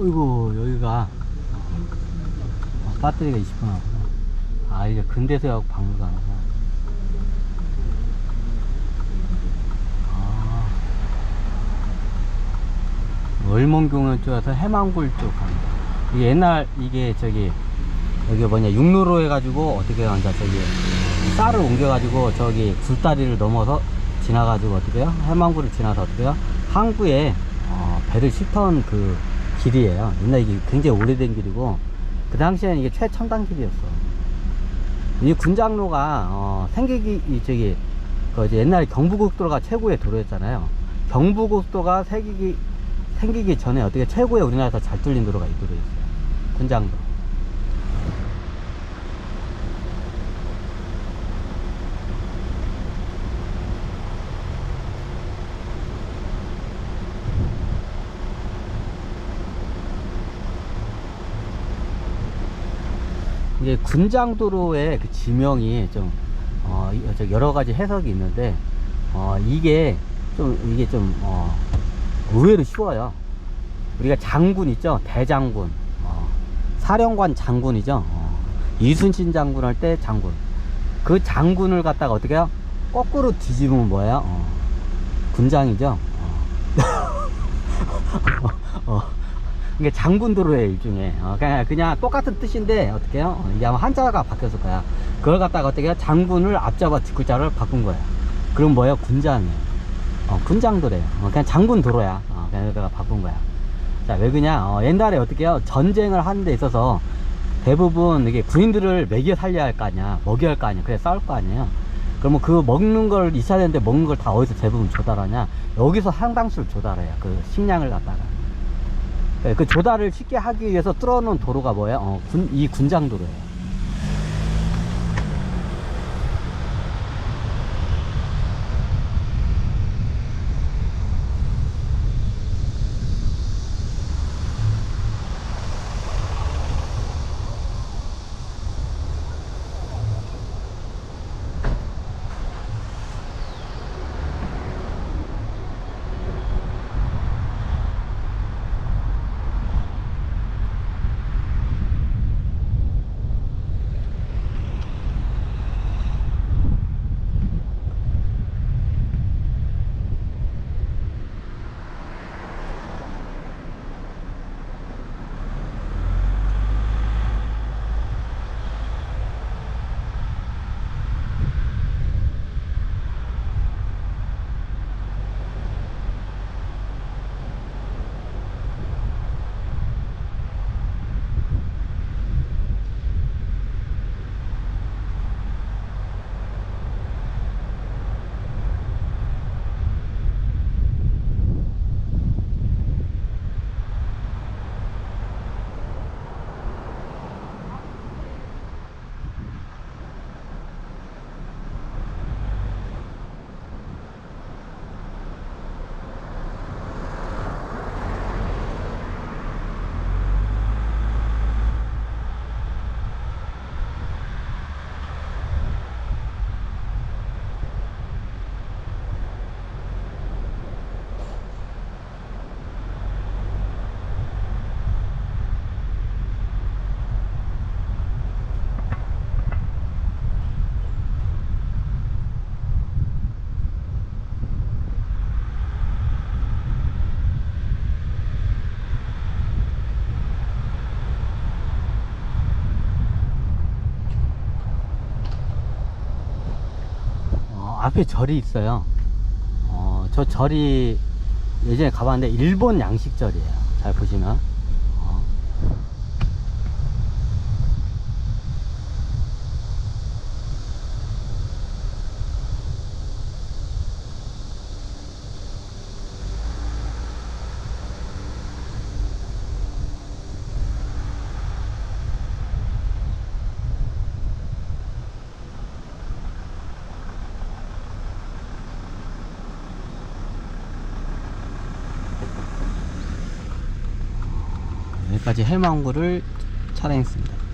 어이구 여기가. 어, 배터리가 20분 하구나. 아 이게 근대서역 박물관이구나. 아. 월mon공원 쪽에서 해망굴 쪽 갑니다. 이게 옛날 이게 저기 여기 뭐냐 육로로 해가지고 어떻게 이제 저기 쌀을 옮겨가지고 저기 굴다리를 넘어서 지나가지고 어떻게 해요? 해망굴을 지나서 어떻게 해요? 항구에 어, 배를 싣던 그 길이에요. 옛날 이게 굉장히 오래된 길이고 그 당시에는 이게 최첨단 길이었어. 이 군장로가 어, 생기기 이 저기 그 옛날에 경부고속도로가 최고의 도로였잖아요. 경부고속도로가 생기기 생기기 전에 어떻게 최고의 우리나라에서 잘 뚫린 도로가 이 도로였어요. 군장로 이게 군장도로의 그 지명이 좀 어, 여러 가지 해석이 있는데 어, 이게 좀 이게 좀 어, 의외로 쉬워요. 우리가 장군 있죠, 대장군, 어, 사령관 장군이죠. 어, 이순신 장군 할 때 장군. 그 장군을 갖다가 어떻게 해요? 거꾸로 뒤집으면 뭐예요? 어, 군장이죠. 어. 어. 이게 장군도로의 일종의 어, 그냥, 그냥 똑같은 뜻인데 어떻게 해요? 어, 이게 아마 한자가 바뀌었을 거야. 그걸 갖다가 어떻게 해요? 장군을 앞잡아 뒷글자를 바꾼 거야. 그럼 뭐예요? 군장이에요. 어, 군장도래요. 어, 그냥 장군도로야. 어, 그냥 여기다가 바꾼 거야. 자, 왜 그냐? 어, 옛날에 어떻게 해요? 전쟁을 하는 데 있어서 대부분 이게 군인들을 먹여 살려야 할 거 아니야. 먹여야 할 거 아니야. 그래 싸울 거 아니에요. 그러면 그 먹는 걸 있어야 되는데 먹는 걸 다 어디서 대부분 조달하냐? 여기서 상당수를 조달해요. 그 식량을 갖다가. 네, 그 조달을 쉽게 하기 위해서 뚫어놓은 도로가 뭐예요? 어, 군, 이 군장도로예요. 앞에 절이 있어요. 어, 저 절이 예전에 가봤는데 일본 양식 절이에요. 잘 보시면. 어. 여기까지 해망구를 촬영했습니다.